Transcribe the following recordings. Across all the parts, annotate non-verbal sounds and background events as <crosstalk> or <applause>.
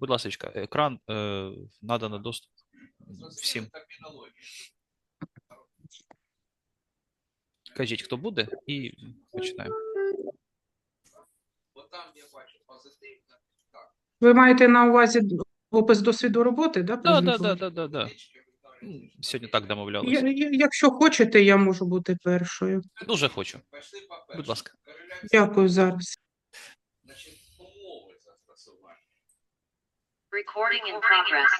Будь ласка, екран е, надано доступ всім. Кажіть, хто буде, і починаємо. Ви маєте на увазі опис досвіду роботи, да? Да, презентувати? да, да, да. Сьогодні так домовлялися. Якщо хочете, я можу бути першою. Дуже хочу. Будь ласка. Дякую зараз. Recording in progress.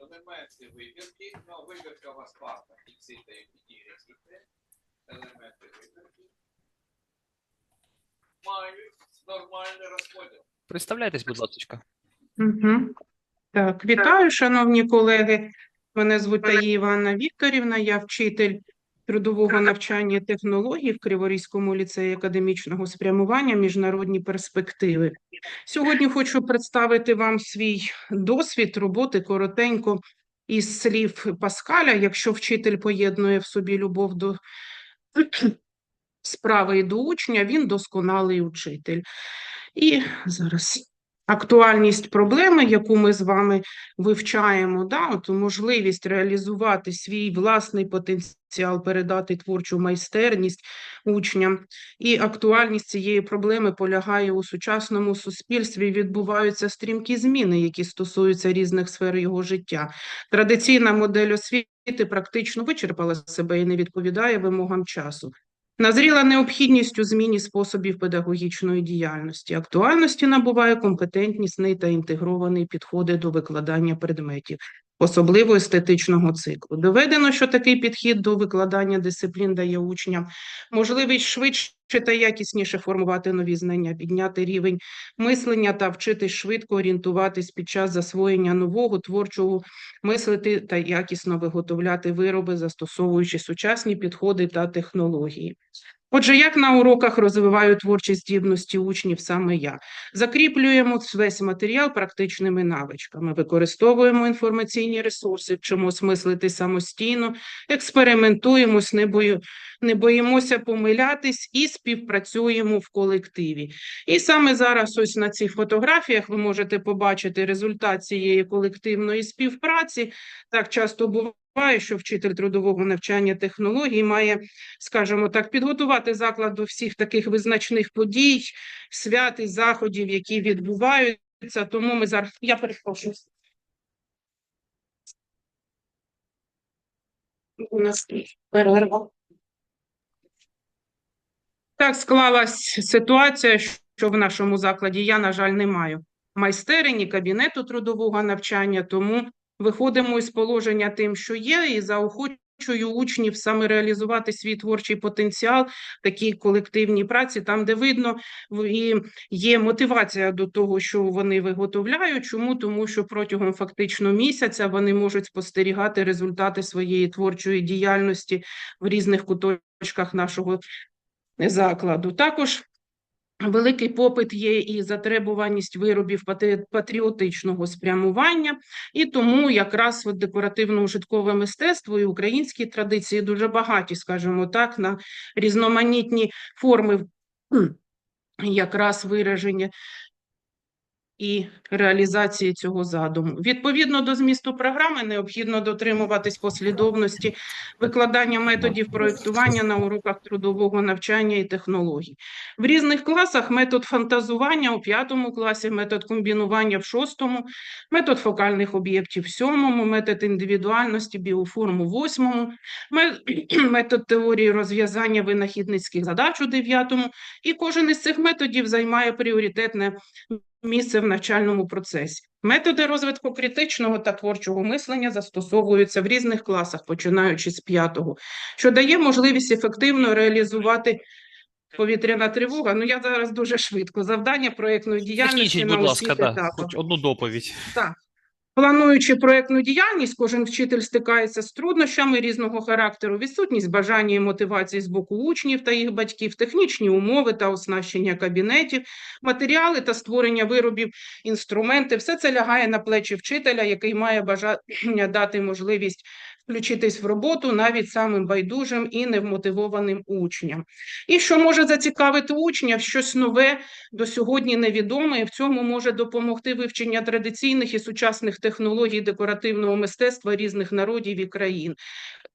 Елементи вибірки, ну, вибірка у вас. Елементи вибірки. Мають нормальний розподіл. Представляйтесь, будь ласка. Угу. Так, вітаю, шановні колеги. Мене звуть Таїя Іванна Вікторівна, я вчитель трудового навчання технологій в Криворізькому ліцеї академічного спрямування міжнародні перспективи. Сьогодні хочу представити вам свій досвід роботи коротенько із слів Паскаля. Якщо вчитель поєднує в собі любов до справи і до учня, він досконалий учитель. І зараз актуальність проблеми, яку ми з вами вивчаємо, да, от можливість реалізувати свій власний потенціал, передати творчу майстерність учням. І актуальність цієї проблеми полягає у сучасному суспільстві. Відбуваються стрімкі зміни, які стосуються різних сфер його життя. Традиційна модель освіти практично вичерпала себе і не відповідає вимогам часу. Назріла необхідність у зміні способів педагогічної діяльності. Актуальності набуває компетентнісний та інтегрований підходи до викладання предметів, особливо естетичного циклу. Доведено, що такий підхід до викладання дисциплін дає учням можливість швидше та якісніше формувати нові знання, підняти рівень мислення та вчитись швидко орієнтуватись під час засвоєння нового творчого мислити та якісно виготовляти вироби, застосовуючи сучасні підходи та технології. Отже, як на уроках розвиваю творчі здібності учнів саме я? Закріплюємо весь матеріал практичними навичками, використовуємо інформаційні ресурси, вчимось мислити самостійно, експериментуємось, не, бою, не боїмося помилятись і співпрацюємо в колективі. І саме зараз, ось на цих фотографіях, ви можете побачити результат цієї колективної співпраці. Так часто буває, що вчитель трудового навчання технологій має, скажімо так, підготувати заклад до всіх таких визначних подій, свят і заходів, які відбуваються. Тому ми зараз я перепрошую. У нас перерва. Так склалась ситуація, що в нашому закладі я, на жаль, не маю майстерні, кабінету трудового навчання, тому виходимо із положення тим, що є, і заохочую учнів саме реалізувати свій творчий потенціал такій колективній праці, там, де видно і є мотивація до того, що вони виготовляють. Чому? Тому що протягом фактично місяця вони можуть спостерігати результати своєї творчої діяльності в різних куточках нашого закладу. Також великий попит є і затребуваність виробів патріотичного спрямування, і тому якраз от декоративно-ужиткове мистецтво і українські традиції дуже багаті, скажімо так, на різноманітні форми якраз вираження і реалізації цього задуму. Відповідно до змісту програми необхідно дотримуватись послідовності викладання методів проєктування на уроках трудового навчання і технологій. В різних класах метод фантазування у п'ятому класі, метод комбінування в шостому, метод фокальних об'єктів в сьомому, метод індивідуальності біоформ у восьмому, <clears throat> метод теорії розв'язання винахідницьких задач у дев'ятому, і кожен із цих методів займає пріоритетне місце в навчальному процесі. Методи розвитку критичного та творчого мислення застосовуються в різних класах, починаючи з п'ятого, що дає можливість ефективно реалізувати повітряна тривога. Ну я зараз дуже швидко. Завдання проєктної діяльності Скажіть, на будь ласка, да, хоч одну доповідь. Так. Плануючи проєктну діяльність, кожен вчитель стикається з труднощами різного характеру, відсутність бажання і мотивації з боку учнів та їх батьків, технічні умови та оснащення кабінетів, матеріали та створення виробів, інструменти. Все це лягає на плечі вчителя, який має бажання <clears throat> дати можливість включитись в роботу навіть самим байдужим і невмотивованим учням. І що може зацікавити учня щось нове до сьогодні невідоме, і в цьому може допомогти вивчення традиційних і сучасних технологій декоративного мистецтва різних народів і країн.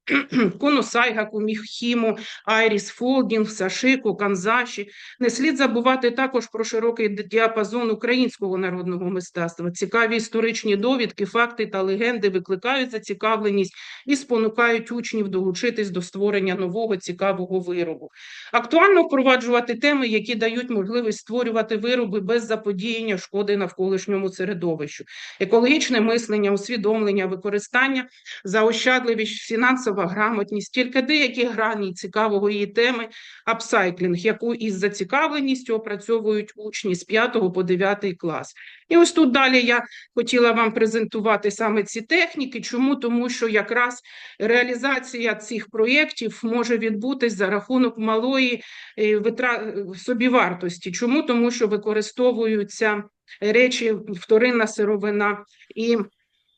<clears throat> Коносайга, Куміхіму, Айріс Фолдінг, Сашику, Канзаші. Не слід забувати також про широкий діапазон українського народного мистецтва. Цікаві історичні довідки, факти та легенди викликають зацікавленість і спонукають учнів долучитись до створення нового цікавого виробу. Актуально впроваджувати теми, які дають можливість створювати вироби без заподіяння шкоди навколишньому середовищу, екологічне мислення, усвідомлення, використання заощадливість, фінансова грамотність, тільки деякі грані цікавого її теми, апсайклінг, яку із зацікавленістю опрацьовують учні з 5 по 9 клас. І ось тут далі я хотіла вам презентувати саме ці техніки. Чому? Тому що якраз реалізація цих проєктів може відбутись за рахунок малої е, витра... собівартості. Чому? Тому що використовуються речі, вторинна сировина і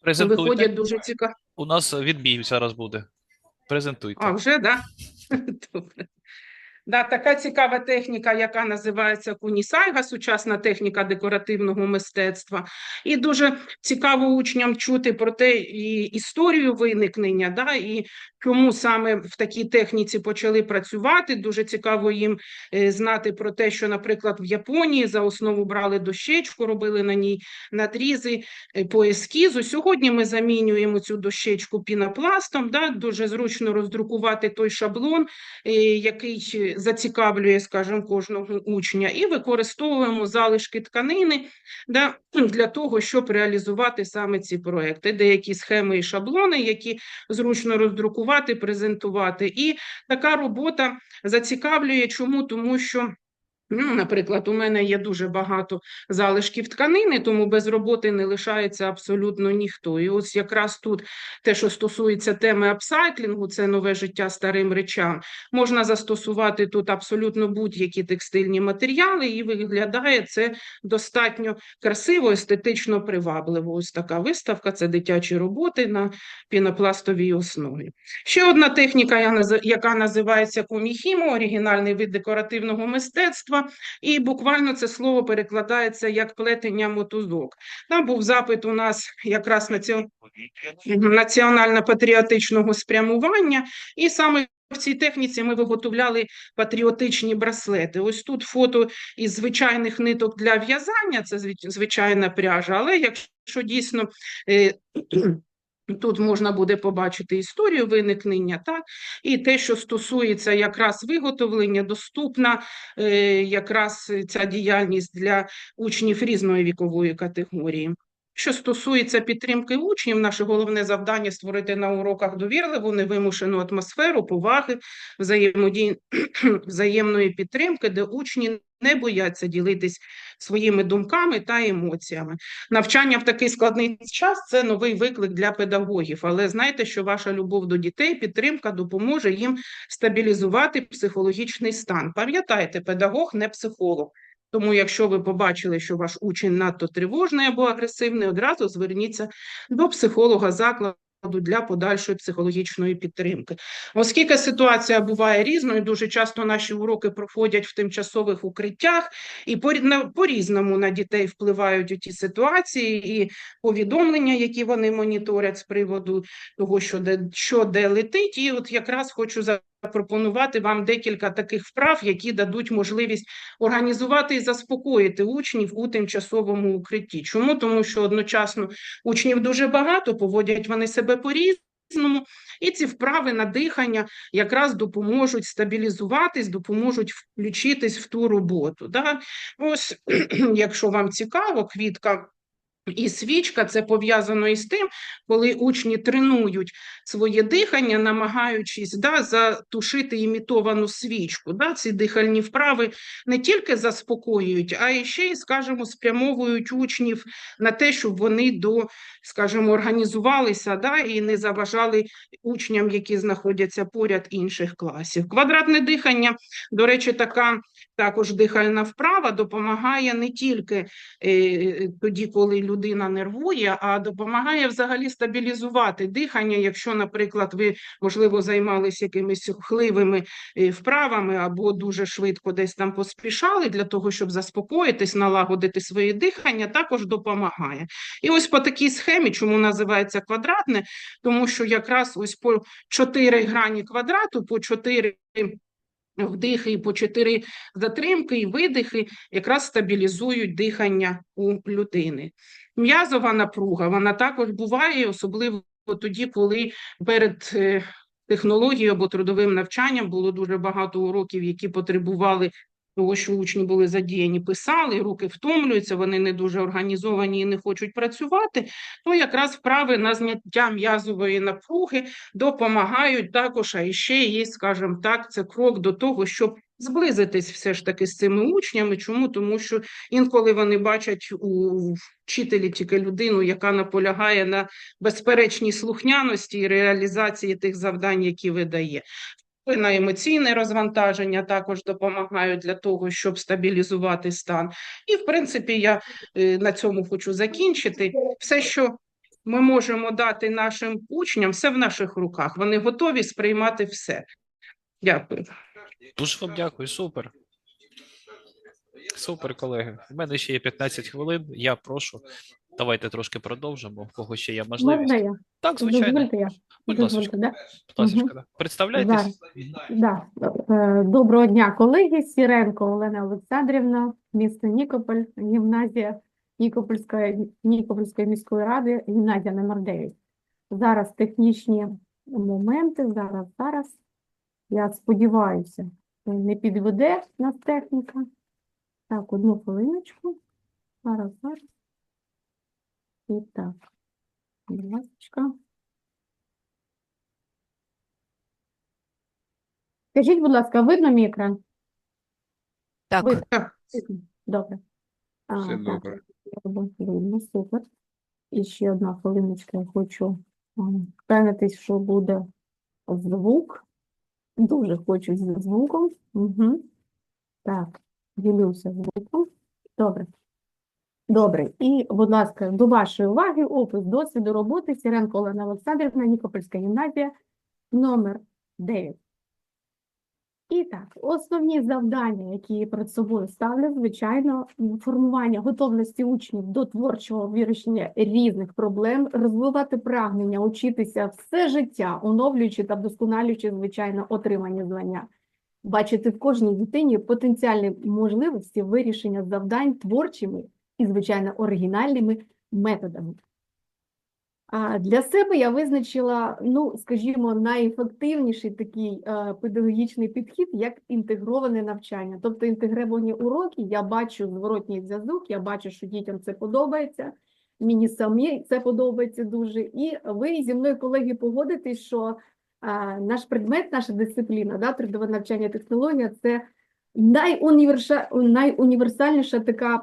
виходять дуже цікаві. У нас відбій зараз буде. Презентуйте. А, вже, да? Добре. Да, така цікава техніка, яка називається кунісайга, сучасна техніка декоративного мистецтва. І дуже цікаво учням чути про те і історію виникнення, да, і чому саме в такій техніці почали працювати. Дуже цікаво їм е, знати про те, що, наприклад, в Японії за основу брали дощечку, робили на ній надрізи е, по ескізу. Сьогодні ми замінюємо цю дощечку пінопластом. Да, дуже зручно роздрукувати той шаблон, е, який зацікавлює, скажімо, кожного учня, і використовуємо залишки тканини да, для того, щоб реалізувати саме ці проекти. Деякі схеми і шаблони, які зручно роздрукувати, презентувати. І така робота зацікавлює. Чому? Тому що. Ну, наприклад, у мене є дуже багато залишків тканини, тому без роботи не лишається абсолютно ніхто. І ось якраз тут те, що стосується теми апсайклінгу, це нове життя старим речам, можна застосувати тут абсолютно будь-які текстильні матеріали, і виглядає це достатньо красиво, естетично привабливо. Ось така виставка це дитячі роботи на пінопластовій основі. Ще одна техніка, яка називається коміхімо, оригінальний вид декоративного мистецтва, і буквально це слово перекладається як плетення мотузок. Там був запит у нас якраз національно-патріотичного спрямування, і саме в цій техніці ми виготовляли патріотичні браслети. Ось тут фото із звичайних ниток для в'язання, це звичайна пряжа, але якщо дійсно е, Тут можна буде побачити історію виникнення, так, і те, що стосується якраз виготовлення, доступна е, якраз ця діяльність для учнів різної вікової категорії. Що стосується підтримки учнів, наше головне завдання створити на уроках довірливу, невимушену атмосферу, поваги, взаємодії, <clears throat> взаємної підтримки, де учні не бояться ділитись своїми думками та емоціями. Навчання в такий складний час це новий виклик для педагогів, але знайте, що ваша любов до дітей, підтримка допоможе їм стабілізувати психологічний стан. Пам'ятайте, педагог не психолог. Тому, якщо ви побачили, що ваш учень надто тривожний або агресивний, одразу зверніться до психолога закладу для подальшої психологічної підтримки. Оскільки ситуація буває різною, дуже часто наші уроки проходять в тимчасових укриттях, і по- по-різному на дітей впливають ті ситуації і повідомлення, які вони моніторять з приводу того, що де, що де летить. І от якраз хочу запропонувати вам декілька таких вправ, які дадуть можливість організувати і заспокоїти учнів у тимчасовому укритті. Чому? Тому що одночасно учнів дуже багато, поводять вони себе по-різному, і ці вправи на дихання якраз допоможуть стабілізуватись, допоможуть включитись в ту роботу. Да? Ось, <clears throat> якщо вам цікаво, квітка. І свічка це пов'язано із тим, коли учні тренують своє дихання, намагаючись да, затушити імітовану свічку. Да, ці дихальні вправи не тільки заспокоюють, а і ще й, скажімо, спрямовують учнів на те, щоб вони до, скажімо, організувалися да, і не заважали учням, які знаходяться поряд інших класів. Квадратне дихання, до речі, така також дихальна вправа допомагає не тільки е, тоді, коли людина нервує, а допомагає взагалі стабілізувати дихання. Якщо, наприклад, ви можливо займалися якимись рухливими е, вправами або дуже швидко десь там поспішали для того, щоб заспокоїтись, налагодити своє дихання, також допомагає. І ось по такій схемі, чому називається квадратне, тому що якраз ось по чотири грані квадрату, по чотири вдихи і по чотири затримки і видихи якраз стабілізують дихання у людини. М'язова напруга, вона також буває, особливо тоді, коли перед е, технологією або трудовим навчанням було дуже багато уроків, які потребували того, що учні були задіяні, писали, руки втомлюються, вони не дуже організовані і не хочуть працювати, то якраз вправи на зняття м'язової напруги допомагають також, а ще є, скажімо так, це крок до того, щоб зблизитись все ж таки з цими учнями. Чому? Тому що інколи вони бачать у вчителі тільки людину, яка наполягає на безперечній слухняності і реалізації тих завдань, які видає. На емоційне розвантаження також допомагають для того, щоб стабілізувати стан. І, в принципі, я е, на цьому хочу закінчити. Все, що ми можемо дати нашим учням, все в наших руках. Вони готові сприймати все. Дякую. Дуже вам дякую, супер. Супер, колеги. У мене ще є 15 хвилин. Я прошу. Давайте трошки продовжимо. У кого ще є можливість. Можна я? Так, звичайно. Дозвольте я? Будь ласка, да? ласка, Мгм. да. Да. Е, Доброго дня, колеги. Сіренко Олена Олександрівна, місто Нікополь, гімназія Нікопольської, Нікопольської міської ради, гімназія номер 9. Зараз технічні моменти, зараз, зараз. Я сподіваюся, не підведе нас техніка. Так, одну хвилиночку. Зараз, зараз. І так, будь ласка. Скажіть, будь ласка, видно мій екран? Так, Видно. Так. Добре. А, Все так, добре. видно, супер. І ще одна хвилиночка, я хочу впевнитись, що буде звук. Дуже хочу зі звуком. Угу. Так, ділюся звуком. Добре. Добре. І, будь ласка, до вашої уваги опис досвіду роботи Сіренко Олена Олександрівна, Нікопольська гімназія, номер 9. І так, основні завдання, які перед собою ставлю, звичайно, формування готовності учнів до творчого вирішення різних проблем, розвивати прагнення, учитися все життя, оновлюючи та вдосконалюючи, звичайно, отримання знання, бачити в кожній дитині потенціальні можливості вирішення завдань творчими і, звичайно, оригінальними методами. Для себе я визначила, ну, скажімо, найефективніший такий е, педагогічний підхід як інтегроване навчання. Тобто інтегровані уроки, я бачу зворотній зв'язок, я бачу, що дітям це подобається, мені самі це подобається дуже. І ви зі мною, колеги, погодитесь, що е, наш предмет, наша дисципліна, да, трудове навчання технологія це найуніверша... найуніверсальніша така,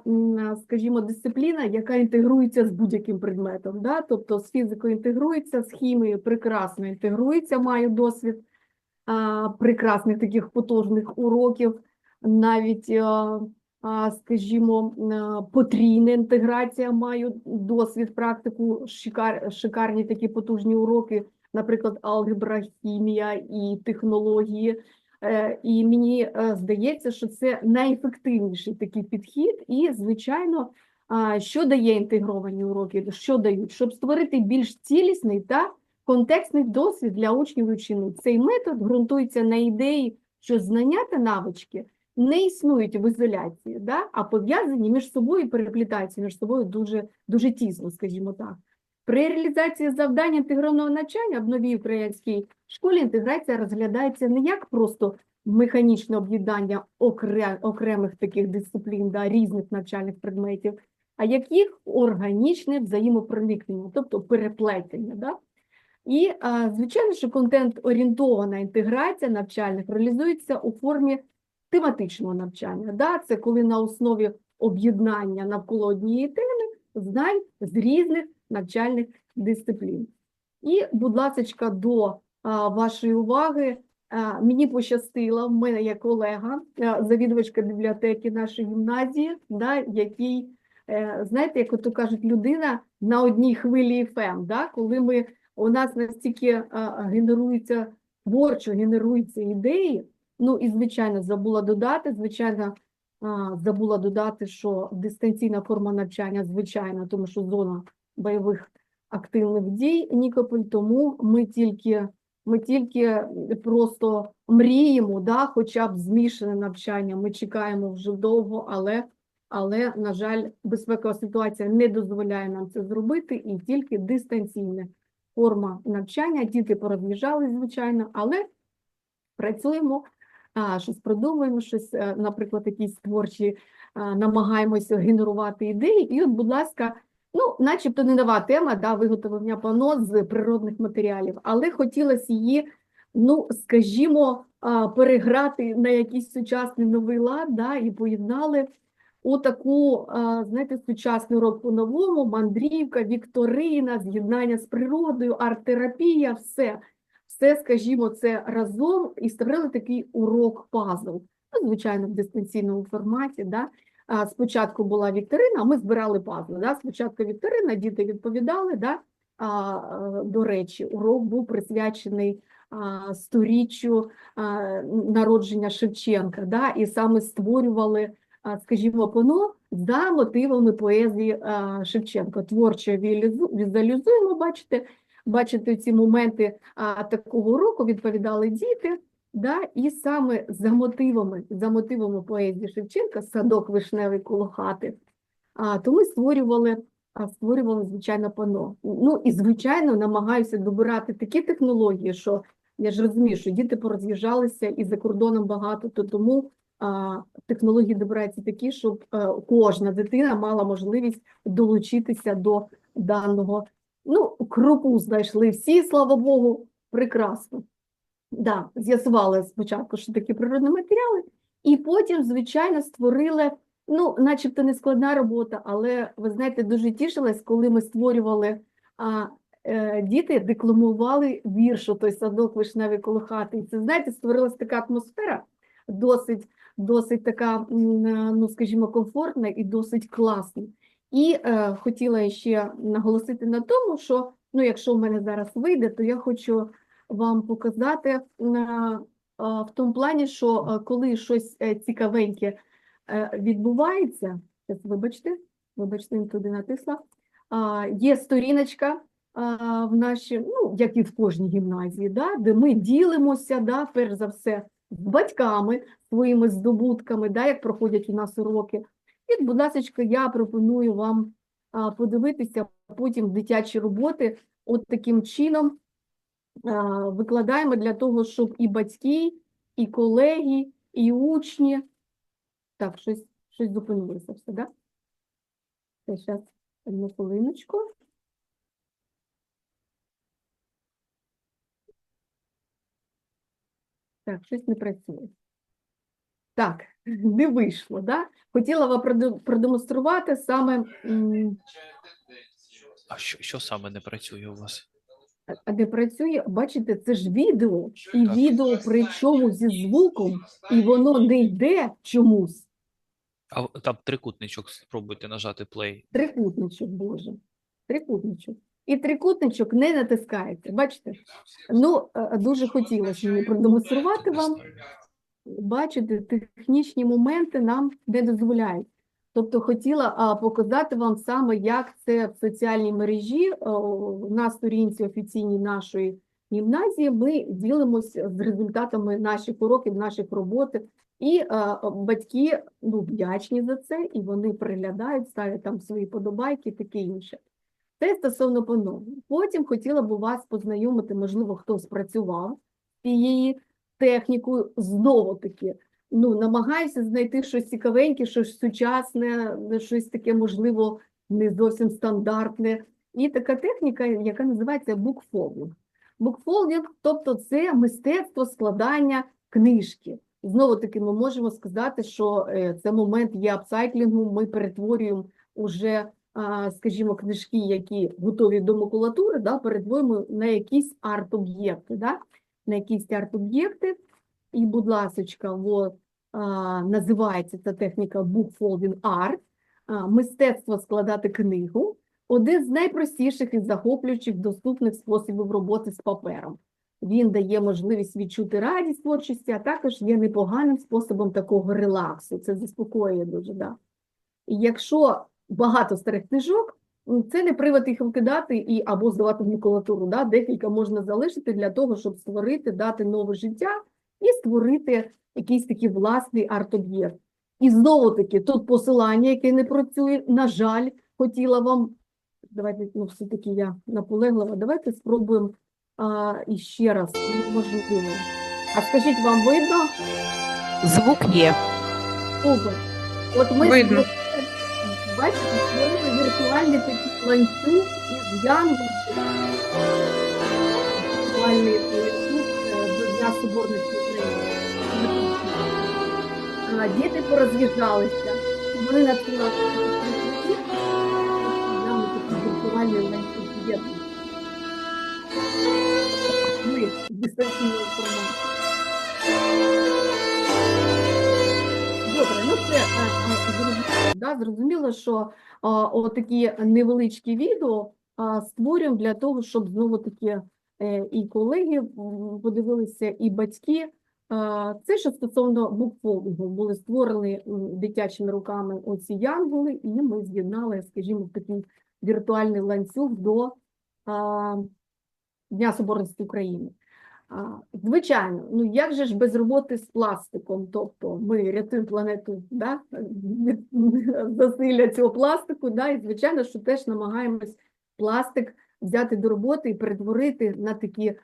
скажімо, дисципліна, яка інтегрується з будь-яким предметом. Да? Тобто з фізикою інтегрується, з хімією прекрасно інтегрується, маю досвід а, прекрасних таких потужних уроків, навіть, а, а, скажімо, потрійна інтеграція, маю досвід, практику, шикар... шикарні такі потужні уроки, наприклад, алгебра, хімія і технології. Е, І мені е, здається, що це найефективніший такий підхід. І, звичайно, що дає інтегровані уроки, що дають, щоб створити більш цілісний та контекстний досвід для учнів і учениць. Цей метод ґрунтується на ідеї, що знання та навички не існують в ізоляції, да? а пов'язані між собою і переплітаються між собою дуже, дуже тісно, скажімо так. При реалізації завдань інтегрованого навчання в новій українській школі інтеграція розглядається не як просто механічне об'єднання окремих таких дисциплін, да, різних навчальних предметів, а як їх органічне взаємопроникнення, тобто переплетення. Да? І, звичайно, що контент-орієнтована інтеграція навчальних реалізується у формі тематичного навчання. Да? Це коли на основі об'єднання навколо однієї теми знань з різних навчальних дисциплін. І, будь ласка, до вашої уваги. Мені пощастило, в мене є колега, завідувачка бібліотеки нашої гімназії, да, який е, знаєте, як ото кажуть, людина на одній хвилі ФМ, да? коли ми, у нас настільки а, генеруються, творчо генеруються ідеї, ну і, звичайно, забула додати, звичайно, забула додати, що дистанційна форма навчання, звичайно, тому що зона бойових активних дій Нікополь, тому ми тільки, ми тільки просто мріємо, да, хоча б змішане навчання, ми чекаємо вже довго, але, але, на жаль, безпекова ситуація не дозволяє нам це зробити, і тільки дистанційна форма навчання, діти пороз'їжджали, звичайно, але працюємо, а, щось продумуємо, щось, е, наприклад, якісь творчі, намагаємося генерувати ідеї. І от, будь ласка, ну, начебто не нова тема, да, виготовлення пано з природних матеріалів, але хотілося її, ну, скажімо, переграти на якийсь сучасний новий лад, да, і поєднали у таку, знаєте, сучасний урок по-новому, мандрівка, вікторина, з'єднання з природою, арт-терапія, все. Все, скажімо, це разом і створили такий урок пазл. Ну, звичайно, в дистанційному форматі. Да? Спочатку була вікторина, ми збирали пазли. Да? Спочатку вікторина, діти відповідали. Да? А, а, до речі, урок був присвячений сторіччю народження Шевченка. Да? І саме створювали, а, скажімо, пано за мотивами поезії а, Шевченка. Творчо візуалізу- візуалізуємо, бачите, бачите ці моменти а, такого уроку відповідали діти. Да, і саме за мотивами, за мотивами поезії Шевченка «Садок вишневий коло хати», а, то ми створювали, а, створювали, звичайно, пано. Ну і, звичайно, намагаюся добирати такі технології, що я ж розумію, що діти пороз'їжджалися і за кордоном багато, то тому а, технології добираються такі, щоб е, кожна дитина мала можливість долучитися до даного. Ну, крупу знайшли всі, слава Богу, прекрасно. Да, з'ясували спочатку, що такі природні матеріали, і потім, звичайно, створили, ну, начебто не складна робота, але ви знаєте, дуже тішилась, коли ми створювали, а е, діти декламували вірш той садок вишневий коло хати. І це, знаєте, створилась така атмосфера, досить, досить така, е, ну, скажімо, комфортна і досить класна. І е, хотіла ще наголосити на тому, що ну, якщо в мене зараз вийде, то я хочу вам показати в тому плані, що коли щось е, цікавеньке е, відбувається, вибачте, вибачте, туди натисла, є сторіночка в нашій, ну, як і в кожній гімназії, да, де ми ділимося, да, перш за все, з батьками, своїми здобутками, да, як проходять у нас уроки. І, будь ласка, я пропоную вам подивитися потім дитячі роботи от таким чином викладаємо для того, щоб і батьки, і колеги, і учні. Так, щось, щось зупинилося все, да? Зараз одну хвилиночку. Так, щось не працює. Так, <laughs> не вийшло, да? Хотіла вам продемонструвати саме. А що, що саме не працює у вас? А- де працює, бачите, це ж відео, і відео причому зі звуком, і воно не йде чомусь. А там трикутничок спробуйте нажати play. Трикутничок, Боже, трикутничок. І трикутничок не натискається. Бачите? Ну, е, дуже хотілося мені продемонструвати вам. Бачите, технічні моменти нам не дозволяють. Тобто хотіла показати вам саме, як це в соціальній мережі на сторінці офіційній нашої гімназії. Ми ділимося з результатами наших уроків, наших роботи. І а, батьки ну, вдячні за це, і вони приглядають, ставлять там свої подобайки, таке інше. Це стосовно пано. Потім хотіла б вас познайомити, можливо, хтось працював з цією технікою знову таки. Ну, намагаюся знайти щось цікавеньке, щось сучасне, щось таке, можливо, не зовсім стандартне. І така техніка, яка називається букфолдинг. Букфолдинг, тобто це мистецтво складання книжки. Знову таки, ми можемо сказати, що е, це момент є апсайклінгу, ми перетворюємо уже, скажімо, книжки, які готові до макулатури, да, перетворюємо на якісь арт-об'єкти. Да? На якісь арт-об'єкти. І, будь ласочка, от, а, називається ця техніка Book Folding Art. а, мистецтво складати книгу один з найпростіших і захоплюючих доступних способів роботи з папером. Він дає можливість відчути радість творчості, а також є непоганим способом такого релаксу. Це заспокоює дуже. Да. Якщо багато старих книжок, це не привод їх викидати і або здавати в макулатуру. Да? Декілька можна залишити для того, щоб створити, дати нове життя і створити якийсь такий власний арт-об'єкт. І знову таки, тут посилання, яке не працює, на жаль, хотіла вам. Давайте, ну, все-таки я наполеглива. Давайте спробуємо а, іще раз. Можливо. А скажіть, вам видно? Звук є. Супер. От ми Видно. бачите, створили віртуальний такий ланцюг із янгол. Віртуальний ланцюг е, до Дня Соборності України. А, Діти пороз'їжджалися. Вони надсилали нам такий віртуальний ланцюг. Ми дистанційно форматі. Добре, ну це да, зрозуміло, що а, отакі невеличкі відео а, створюємо для того, щоб знову таки е, і колеги подивилися, і батьки. Це що стосовно букфолдингу, були створені дитячими руками оці янголи, і ми з'єднали, скажімо, такий віртуальний ланцюг до Дня Соборності України. Звичайно, ну як же ж без роботи з пластиком? Тобто ми рятуємо планету да, <laughs> засилля цього пластику, да, і звичайно, що теж намагаємось пластик взяти до роботи і перетворити на такі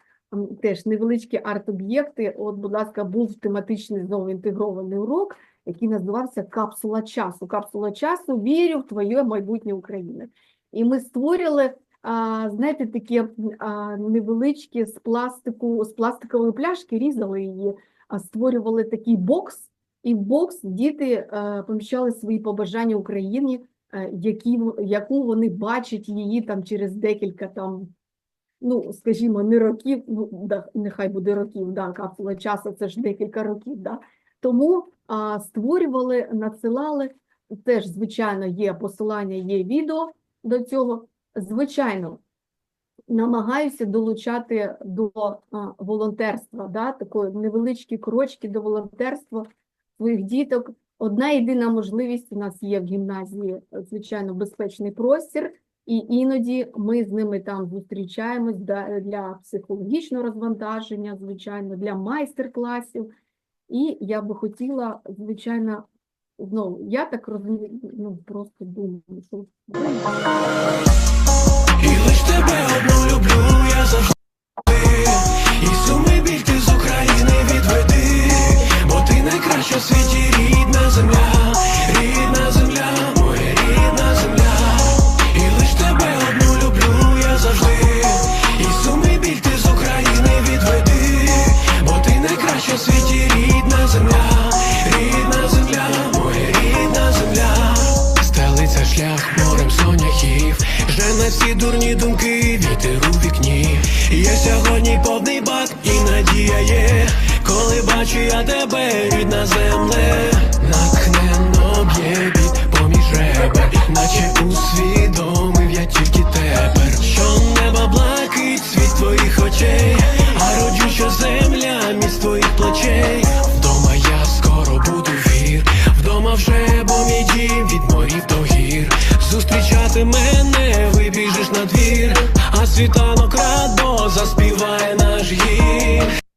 теж невеличкі арт-об'єкти. От, будь ласка, був тематичний знову інтегрований урок, який називався Капсула часу. Капсула часу вірю в твоє майбутнє України. І ми створили знаєте, такі невеличкі з пластику, з пластикової пляшки різали її, а створювали такий бокс, і в бокс діти поміщали свої побажання Україні, е, які, яку вони бачать її там через декілька там, ну, скажімо, не років, ну, да, нехай буде років, да, капсула часу, це ж декілька років, да. Тому а, створювали, надсилали, теж, звичайно, є посилання, є відео до цього. Звичайно, намагаюся долучати до а, волонтерства, да, такої невеличкі крочки до волонтерства своїх діток. Одна єдина можливість у нас є в гімназії, звичайно, безпечний простір, і іноді ми з ними там зустрічаємось для психологічного розвантаження, звичайно, для майстер-класів. І я би хотіла, звичайно, знову, я так розумію, ну просто думаю, що І лиш тебе одну люблю, я завжди І суми біль ти з України відведи, бо ти найкраща в світі рідна земля, рідна земля,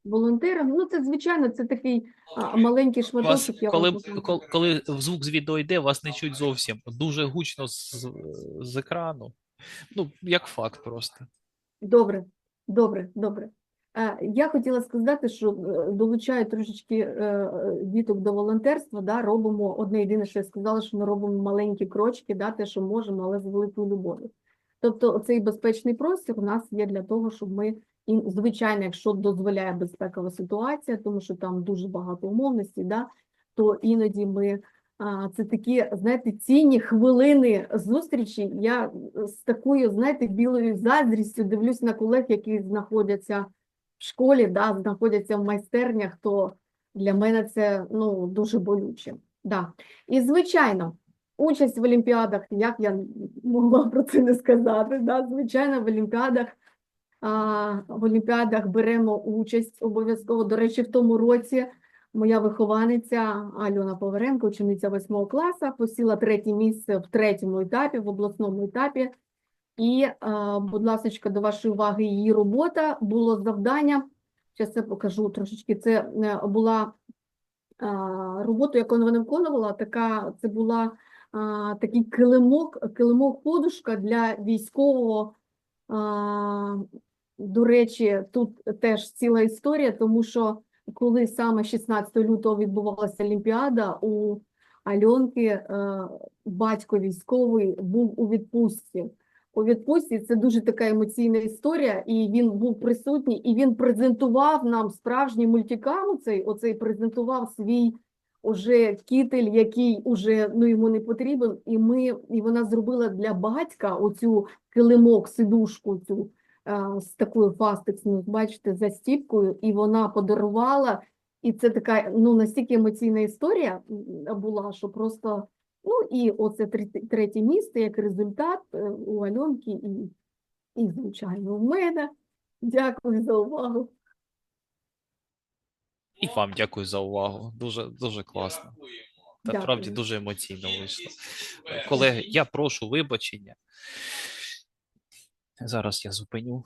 волонтерам, ну це звичайно, це такий а, маленький Вас, шматочок. я вам коли, коли, коли звук з відео йде, вас не чуть зовсім. Дуже гучно з, з екрану. Ну, як факт просто. Добре, добре, добре. Я хотіла сказати, що е, долучаю трошечки е, е, діток до волонтерства, да, робимо одне єдине, що я сказала, що ми робимо маленькі крочки, да, те, що можемо, але з великою любов'ю. Тобто цей безпечний простір у нас є для того, щоб ми, і, звичайно, якщо дозволяє безпекова ситуація, тому що там дуже багато умовностей, да, то іноді ми Це такі, знаєте, цінні хвилини зустрічі. Я з такою, знаєте, білою заздрістю дивлюсь на колег, які знаходяться в школі, да, знаходяться в майстернях, то для мене це ну, дуже болюче. Да. І, звичайно, Участь в Олімпіадах, як я могла про це не сказати, да? Звичайно, в Олімпіадах, в Олімпіадах беремо участь обов'язково. До речі, в тому році моя вихованиця Альона Поваренко, учениця восьмого класу, посіла третє місце в третьому етапі, в обласному етапі. І, будь ласка, до вашої уваги, її робота було завдання. Зараз я покажу трошечки. Це е, була робота, яку вона виконувала. Така це була такий килимок, килимок подушка для військового. До речі, тут теж ціла історія, тому що коли саме 16 лютого відбувалася Олімпіада, у Альонки е, батько військовий був у відпустці. У відпустці це дуже така емоційна історія, і він був присутній, і він презентував нам справжній мультикам. Оцей, оцей презентував свій уже кітель, який уже ну йому не потрібен. І ми і вона зробила для батька оцю килимок, сидушку цю з такою фастексною, бачите, застіпкою, і вона подарувала. І це така ну настільки емоційна історія була, що просто ну і оце третє, місце як результат е, у Альонки і, і звичайно у мене. Дякую за увагу. І вам дякую за увагу. Дуже дуже класно. Та справді дуже емоційно вийшло. Е, Колеги, я прошу вибачення. Зараз я зупиню.